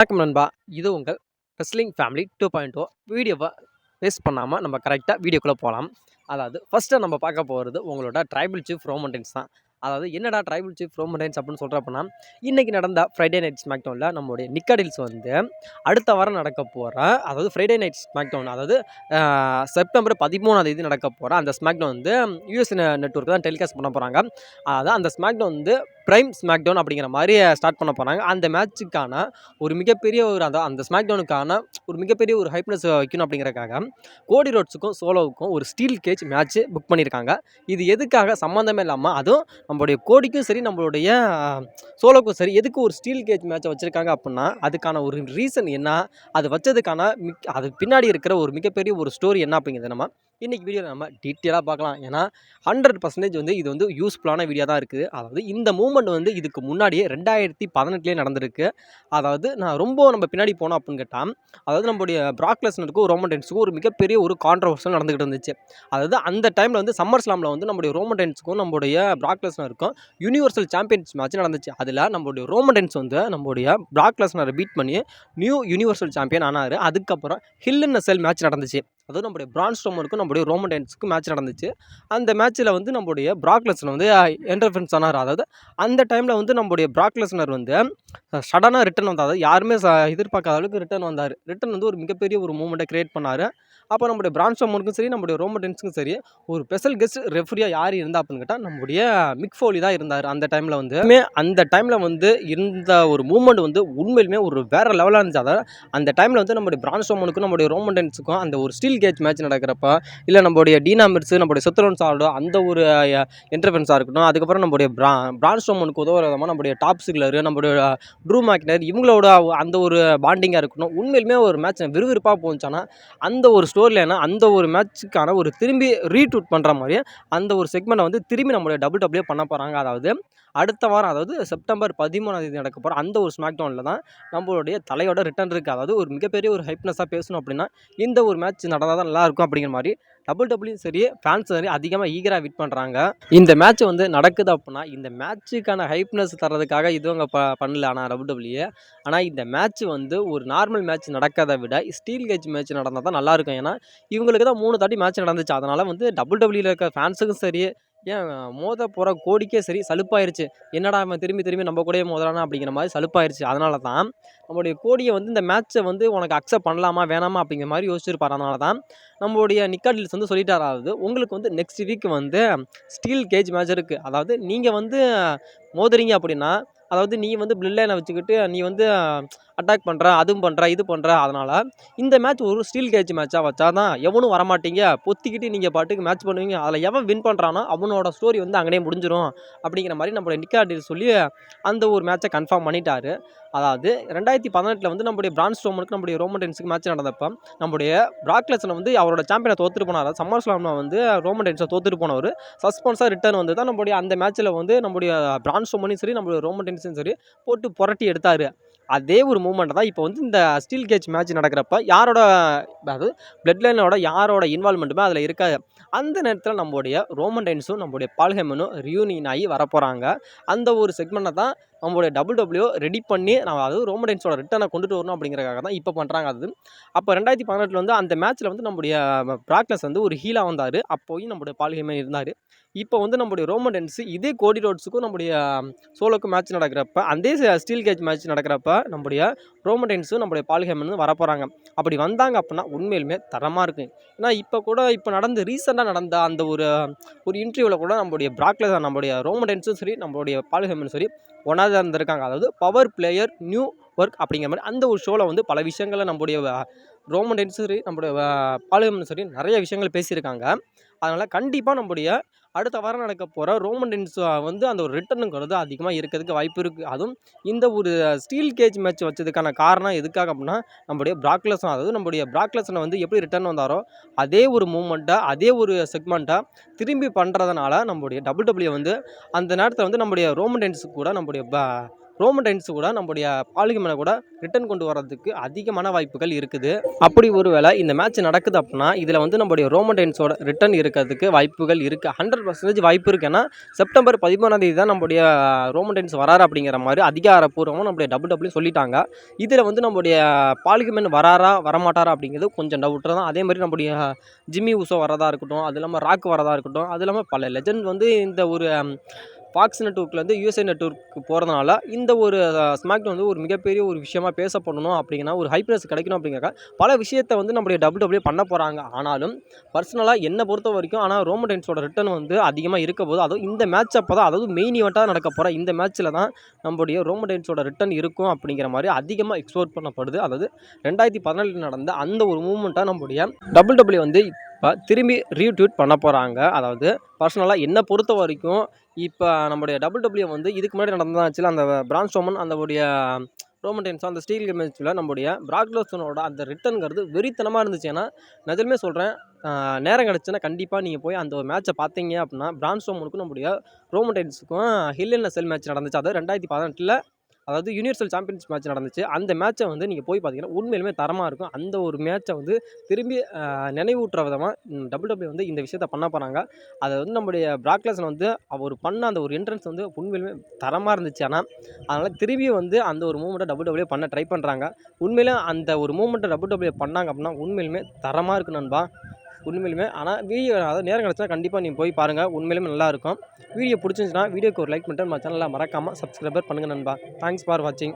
வணக்கம் நண்பா. இது உங்கள் wrestling family two point O வீடியோவை வேஸ்ட் பண்ணாமல் நம்ம கரெக்டாக வீடியோக்குள்ளே போகலாம் அதாவது ஃபஸ்ட்டு நம்ம பார்க்க போகிறது உங்களோட ட்ரைபிள் சீஃப் ரோமண்டன்ஸ் தான். அதாவது என்னடா ட்ரைபிள் சீஃப் ரோமண்டன்ஸ் அப்படின்னு சொல்கிறப்பனா இன்றைக்கி நடந்த ஃப்ரைடே நைட் ஸ்மாக்டவுனில் நம்மளுடைய நிக்கடில்ஸ் வந்து அடுத்த வாரம் நடக்க போகிற அதாவது ஃப்ரைடே நைட் ஸ்மாக்டவுன் அதாவது செப்டம்பர் பதிமூணாம் தேதி நடக்க போகிற அந்த ஸ்மாக்டவுன் வந்து யூஎஸ் நெட்ஒர்க் தான் டெலிகாஸ்ட் பண்ண போகிறாங்க அதாவது அந்த ஸ்மாக்டவுன் வந்து ப்ரைம் ஸ்மாக்டவுன் அப்படிங்கிற மாதிரி ஸ்டார்ட் பண்ண போகிறாங்க அந்த மேட்ச்சுக்கான ஒரு மிகப்பெரிய ஒரு அந்த அந்த ஸ்மாக்டவுனுக்கான ஒரு மிகப்பெரிய ஒரு ஹைப்னஸ் வைக்கணும் அப்படிங்கிறக்காக கோடி ரோட்ஸுக்கும் சோலோவுக்கும் ஒரு ஸ்டீல் கேஜ் மேட்ச்சு புக் பண்ணியிருக்காங்க இது எதுக்காக? சம்மந்தமே இல்லாமல் அதுவும் நம்மளுடைய கோடிக்கும் சரி நம்மளுடைய சோலோக்கும் சரி எதுக்கு ஒரு ஸ்டீல் கேஜ் மேட்ச்சை வச்சுருக்காங்க அப்படின்னா அதுக்கான ஒரு ரீசன் என்ன? அது வச்சதுக்கான மிக் அது பின்னாடி இருக்கிற ஒரு மிகப்பெரிய ஒரு ஸ்டோரி என்ன அப்படிங்கிறது நம்ம இன்றைக்கி வீடியோவில் நம்ம டீட்டெயிலாக பார்க்கலாம். ஏன்னா ஹண்ட்ரட் பர்சன்டேஜ் வந்து இது வந்து யூஸ்ஃபுல்லான வீடியோ தான் இருக்குது. அதாவது இந்த மூமெண்ட் வந்து இதுக்கு முன்னாடியே ரெண்டாயிரத்தி பதினெட்டுலேயே நடந்திருக்கு. அதாவது நான் ரொம்ப நம்ம பின்னாடி போனோம் அப்படின்னு கேட்டால் அதாவது நம்மளுடைய ப்ராக்லெஸ்னருக்கும் ரோமன்டென்ஸுக்கும் ஒரு மிகப்பெரிய ஒரு கான்ட்ரவர்சல் நடந்துகிட்டு இருந்துச்சு. அதாவது அந்த டைமில் வந்து சம்மர் ஸ்லாமில் வந்து நம்மளுடைய ரோமன்டென்ஸுக்கும் நம்மளுடைய ப்ராக்லெஸ்னருக்கும் யூனிவர்சல் சாம்பியன்ஸ் மேட்ச் நடந்துச்சு. அதில் நம்மளுடைய ரோமன்டென்ஸ் வந்து நம்மளுடைய ப்ராக்லெஸ்னரை பீட் பண்ணி நியூ யூனிவர்சல் சாம்பியன் ஆனார். அதுக்கப்புறம் ஹில் இன் செல் மேட்ச் நடந்துச்சு. அதுவும் நம்முடைய பிரான் ஸ்டோமருக்கும் நம்மளுடைய ரோமன்டென்ஸுக்கும் மேட்ச் நடந்துச்சு. அந்த மேட்ச்சில் வந்து நம்முடைய பிராக்லெஸ்னர் வந்து என்டர்ஃபென்ஸ் ஆனார். அதாவது அந்த டைமில் வந்து நம்முடைய ப்ராக்லெஸ்னர் வந்து சடனாக ரிட்டன் வந்தார். அதாவது யாருமே ச எதிர்பார்க்காத அளவுக்கு ரிட்டன் வந்தார். ரிட்டன் வந்து ஒரு மிகப்பெரிய ஒரு மூமெண்ட்டை க்ரியேட் பண்ணார். அப்போ நம்மளுடைய பிரான் ஸ்டோமருக்கும் சரி நம்மளுடைய ரோமன்டென்ஸுக்கும் சரி ஒரு ஸ்பெஷல் கெஸ்ட் ரெஃப்ரியாக யார் இருந்தா அப்படின்னு கேட்டால் நம்முடைய மிக் ஃபோலி தான் இருந்தார் அந்த டைமில் வந்து. அந்த டைமில் வந்து இருந்த ஒரு மூமெண்ட் வந்து உண்மையிலுமே ஒரு வேறு லெவலாக இருந்துச்சு. அதாவது அந்த டைமில் வந்து நம்மளுடைய பிரான் ஸ்டோமனுக்கும் நம்மளுடைய ரோமன்டென்ஸுக்கும் அந்த ஒரு ஸ்டீல் கேஜ் மேட்ச் நடக்கிறப்ப இல்லை நம்மளுடைய டீனா மிர்ஸ் நம்மளுடைய செத்துரோன்ஸ் ஆடோ அந்த ஒரு இன்டர்ஃபென்ஸாக இருக்கட்டும் அதுக்கப்புறம் நம்மளுடைய பிரா பிரான் ஸ்டோமனுக்கு உதவுற விதமாக நம்மளுடைய டாப் சிக்லர் நம்மளுடைய ட்ரூ மேக்னர் இவங்களோட அந்த ஒரு பாண்டிங்காக இருக்கட்டும் உண்மையிலுமே ஒரு மேட்ச் விறுவிறுப்பாக போச்சுன்னா அந்த ஒரு ஸ்டோரியில் அந்த ஒரு மேட்ச்சுக்கான ஒரு திரும்பி ரீட்ரூட் பண்ணுற மாதிரி அந்த ஒரு செக்மெண்ட்டை வந்து திரும்பி நம்மளுடைய டபுள் டபுள்யூ பண்ண போகிறாங்க அதாவது அடுத்த வாரம் அதாவது செப்டம்பர் பதிமூணாம் தேதி நடக்க போகிற அந்த ஒரு ஸ்மாக் டவுனில் தான் நம்மளுடைய தலையோட ரிட்டர்ன் இருக்குது அதாவது ஒரு மிகப்பெரிய ஒரு ஹைப்னஸாக பேசணும் அப்படின்னா இந்த ஒரு மேட்ச் நடந்தால் தான் நல்லா இருக்கும் அப்படிங்கிற மாதிரி டபுள் டபுள்யூ சரி ஃபேன்ஸ் சரி அதிகமாக ஈகராக விட் பண்ணுறாங்க இந்த மேட்ச் வந்து நடக்குது அப்படின்னா இந்த மேட்ச்சுக்கான ஹைப்னஸ் தரதுக்காக இதுவும் அங்கே ப பண்ணல. ஆனால் டபுள் டபுள்யூ ஆனால் இந்த மேட்ச் வந்து ஒரு நார்மல் மேட்ச் நடக்கிறத விட ஸ்டீல் கேஜ் மேட்ச் நடந்தால் தான் நல்லாயிருக்கும் ஏன்னா இவங்களுக்கு தான் மூணு தாட்டி மேட்ச் நடந்துச்சு. அதனால் வந்து டபுள் டபுள்யூவில் இருக்க ஃபேன்ஸுக்கும் சரி ஏன் மோத போகிற கோடிக்கே சரி சலுப்பாயிருச்சு. என்னடா அவன் திரும்பி திரும்பி நம்ம கூடயே மோதுறானா அப்படிங்கிற மாதிரி சலுப்பாயிருச்சு. அதனால தான் நம்மளுடைய கோடியை வந்து இந்த மேட்ச்சை வந்து உனக்கு அக்செப்ட் பண்ணலாமா வேணாமா அப்படிங்கிற மாதிரி யோசிச்சிருப்பார். அதனால தான் நம்மளுடைய நிக்காட்லிஸ் வந்து சொல்லிட்டாராது உங்களுக்கு வந்து நெக்ஸ்ட் வீக் வந்து ஸ்டீல் கேஜ் மேட்ச் இருக்குது அதாவது நீங்கள் வந்து மோதுறீங்க அப்படின்னா அதாவது நீ வந்து பிளட் லைனை வச்சுக்கிட்டு நீ வந்து அட்டாக் பண்ணுற அதுவும் பண்ணுற இது பண்ணுற அதனால் இந்த மேட்ச் ஒரு ஸ்டீல் கேஜ் மேட்சாக வச்சா தான் எவனும் வரமாட்டீங்க. பொத்திக்கிட்டு நீங்கள் பாட்டுக்கு மேட்ச் பண்ணுவீங்க. அதில் எவன் வின் பண்ணுறானோ அவனோட ஸ்டோரி வந்து அங்கேயே முடிஞ்சிடும் அப்படிங்கிற மாதிரி நம்மளோட நிக்காட்டில் சொல்லி அந்த ஒரு மேட்சை கன்ஃபார்ம் பண்ணிட்டாரு. அதாவது ரெண்டாயிரத்தி பதினெட்டில் வந்து நம்முடைய பிரான்ஸ் ஸ்டோமனுக்கு நம்முடைய ரோமன்டென்ஸுக்கு மேட்ச் நடந்தப்போ நம்முடைய பிராக்லெஸில் வந்து அவரோட சாம்பியனை தோத்துட்டு போனார். சம்மர் ஸ்லாமில் வந்து ரோமன்டென்ஸை தோத்துட்டு போனவர். சஸ்பென்ஸாக ரிட்டர்ன் வந்து தான் நம்முடைய அந்த மேட்ச்சில் வந்து நம்முடைய பிரான்ஸ் ரோமனையும் சரி நம்மளுடைய ரோமன்டென்ஸும் சரி போட்டு புரட்டி எடுத்தார். அதே ஒரு மூமெண்ட் தான் இப்போ வந்து இந்த ஸ்டீல் கேஜ் மேட்ச் நடக்கிறப்ப யாரோட அதாவது பிளட் லைனோட யாரோட இன்வால்மெண்ட்டுமே அதில் இருக்காது. அந்த நேரத்தில் நம்மளுடைய ரோமன்டைன்ஸும் நம்மளுடைய பால்ஹெமனும் ரியூனியன் ஆகி வரப்போகிறாங்க அந்த ஒரு செக்மெண்ட்டை தான் நம்மளுடைய டபுள் டபிள்யூ ரெடி பண்ணி நான் அதாவது ரோமன்டைன்ஸோட ரிட்டனை கொண்டுட்டு வரணும் அப்படிங்கிறக்காக தான் இப்போ பண்ணுறாங்க அது. அப்போ ரெண்டாயிரத்தி பதினெட்டில் வந்து அந்த மேட்ச்சில் வந்து நம்முடைய ப்ராக்லஸ் வந்து ஒரு ஹீலாக வந்தார். அப்போயும் நம்மளுடைய பால்ஹெமன் இருந்தார். இப்போ வந்து நம்முடைய ரோமடென்ஸ் இதே கோடி ரோட்ஸுக்கும் நம்முடைய சோலோக்கும் மேட்ச் நடக்கிறப்ப அதே ஸ்டீல் கேஜ் மேட்ச் நடக்கிறப்ப நம்முடைய ரோமடென்ஸும் நம்முடைய வந்து வரப்போகிறாங்க அப்படி வந்தாங்க அப்படின்னா உண்மையிலுமே தரமாக இருக்கும் ஏன்னா இப்போ கூட இப்போ நடந்து ரீசெண்டாக நடந்த அந்த ஒரு ஒரு இன்டர்வியூவில் கூட நம்மளுடைய பிராக்லஸ் நம்மளுடைய ரோமடென்ஸும் சரி நம்மளுடைய பால்ஹெமனும் சரி ஒன்றாவது இருந்திருக்காங்க. அதாவது பவர் பிளேயர் நியூ ஒர்க் அப்படிங்கிற மாதிரி அந்த ஒரு ஷோவில் வந்து பல விஷயங்களை நம்முடைய ரோமன்டென்ஸும் சரி நம்முடைய பால்ஹெமனும் சரி நிறைய விஷயங்கள் பேசியிருக்காங்க. அதனால் கண்டிப்பாக நம்முடைய அடுத்த வாரம் நடக்க போகிற ரோமன் டென்ஸ் வந்து அந்த ஒரு ரிட்டர்னுங்கிறது அதிகமாக இருக்கிறதுக்கு வாய்ப்பு இருக்குது அதுவும் இந்த ஒரு ஸ்டீல் கேஜ் மேட்ச் வச்சதுக்கான காரணம் எதுக்காக அப்படின்னா நம்முடைய பிராக்லஸன் அதாவது நம்முடைய பிராக்லஸனை வந்து எப்படி ரிட்டர்ன் வந்தாரோ அதே ஒரு மூமெண்ட்டை அதே ஒரு செக்மெண்ட்டை திரும்பி பண்ணுறதுனால நம்முடைய டபுள் டபிள்யூ வந்து அந்த நேரத்தில் வந்து நம்முடைய ரோமன் டென்ஸுக்கு கூட நம்முடைய ரோமன் டைன்ஸ் கூட நம்முடைய பாலிகமனை கூட ரிட்டர்ன் கொண்டு வரதுக்கு அதிகமான வாய்ப்புகள் இருக்குது. அப்படி ஒருவேளை இந்த மேட்ச் நடக்குது அப்படின்னா இதில் வந்து நம்முடைய ரோமன் டைன்ஸோட ரிட்டர்ன் இருக்கிறதுக்கு வாய்ப்புகள் இருக்குது ஹண்ட்ரட் பர்சன்டேஜ் வாய்ப்பு இருக்குன்னா செப்டம்பர் பதிமூணாம் தேதி தான் நம்முடைய ரோமன் டைன்ஸ் வராரு அப்படிங்கிற மாதிரி அதிகாரப்பூர்வமாக நம்முடைய டபுள் டபுள்யூ சொல்லிட்டாங்க. இதில் வந்து நம்முடைய பாலிகமன் வராரா வரமாட்டாரா அப்படிங்கிறது கொஞ்சம் டவுட்டு தான். அதே மாதிரி நம்முடைய ஜிம்மி உசோ வரதா இருக்கட்டும் அது இல்லாமல் ராக் வரதா இருக்கட்டும் அது இல்லாமல் பல லெஜண்ட் வந்து இந்த ஒரு ஃபாக்ஸ் நெட்ஒர்க்லேருந்து யூஎஸ்ஏ நெட்ஒர்க்கு போகிறதுனால இந்த ஒரு ஸ்மாக் வந்து ஒரு மிகப்பெரிய ஒரு விஷயமா பேசப்படணும் அப்படிங்கன்னா ஒரு ஹைப்னஸ் கிடைக்கணும் அப்படிங்கிறக்க பல விஷயத்தை வந்து நம்முடைய டபுள் டபுள்யூ பண்ண போகிறாங்க ஆனாலும் பர்சனலாக என்னை பொறுத்த வரைக்கும் ஆனால் ரோமன் டைன்ஸோட ரிட்டர்ன் வந்து அதிகமாக இருக்க போது அதுவும் இந்த மேட்ச் அப்போ தான் அதாவது மெயின் ஈவெண்ட்டாக நடக்க போகிற இந்த மேட்ச்சில் தான் நம்முடைய ரோமன் டைன்ஸோட ரிட்டர்ன் இருக்கும் அப்படிங்கிற மாதிரி அதிகமாக எக்ஸ்போர்ட் பண்ணப்படுது. அதாவது ரெண்டாயிரத்தி பதினேழில் நடந்த அந்த ஒரு மூமெண்ட்டாக நம்முடைய டபுள் டபுள்யூ வந்து இப்போ திரும்பி ரீட்வீட் பண்ண போகிறாங்க அதாவது பர்சனலாக என்னை பொறுத்த வரைக்கும் இப்போ நம்முடைய டபுள் டபிள்யூ வந்து இதுக்கு முன்னாடி நடந்தாச்சுல அந்த பிரான்ஸ் ஸ்டோமன் அந்தவுடைய உடைய ரோமன் அந்த ஸ்டீல் மேட்ச்சில் நம்முடைய பிராக்லோசனோட அந்த ரிட்டர்னுங்கிறது வெறித்தனமாக இருந்துச்சு. ஏன்னா நிஜமே சொல்கிறேன் நேரம் கிடச்சுன்னா கண்டிப்பாக நீங்கள் போய் அந்த ஒரு மேட்ச்சை பார்த்தீங்க அப்படின்னா பிரான்ஸ் ஸ்டோமனுக்கும் நம்முடைய ரோமன் டைன்ஸுக்கும் ஹில் செல் மேட்ச் நடந்துச்சு. அது ரெண்டாயிரத்தி பதினெட்டில் அதாவது யூனிவர்சல் சாம்பியன்ஸ் மேட்ச் நடந்துச்சு. அந்த மேட்ச்சை வந்து நீங்கள் போய் பார்த்தீங்கன்னா உண்மையிலுமே தரமாக இருக்கும். அந்த ஒரு மேட்ச்சை வந்து திரும்பி நினைவூட்டுற விதமாக டபுள் வந்து இந்த விஷயத்த பண்ண போகிறாங்க அதை வந்து நம்முடைய பிராக்லஸன் வந்து அவர் பண்ண அந்த ஒரு என்ட்ரன்ஸ் வந்து உண்மையிலுமே தரமாக இருந்துச்சு. ஆனால் அதனால் திரும்பி வந்து அந்த ஒரு மூமெண்ட்டை டபிள்யூடபிள்யூ பண்ண ட்ரை பண்ணுறாங்க உண்மையிலே அந்த ஒரு மூமெண்ட்டை டபுள் டபுள்யூ பண்ணாங்க அப்படின்னா உண்மையிலுமே தரமாக இருக்கு நண்பா. உண்மையிலுமே. ஆனால் வீடியோ அதாவது நேரம் கிடச்சா கண்டிப்பாக நீங்கள் போய் பாருங்கள் உண்மையிலுமே நல்லாயிருக்கும். வீடியோ பிடிச்சிருந்துச்சுன்னா வீடியோக்கு ஒரு லைக் பண்ணிட்டு நம்ம சேனலில் மறக்காமல் சப்ஸ்கிரைபர் பண்ணுங்கள் நண்பா. தேங்க்ஸ் ஃபார் வாட்சிங்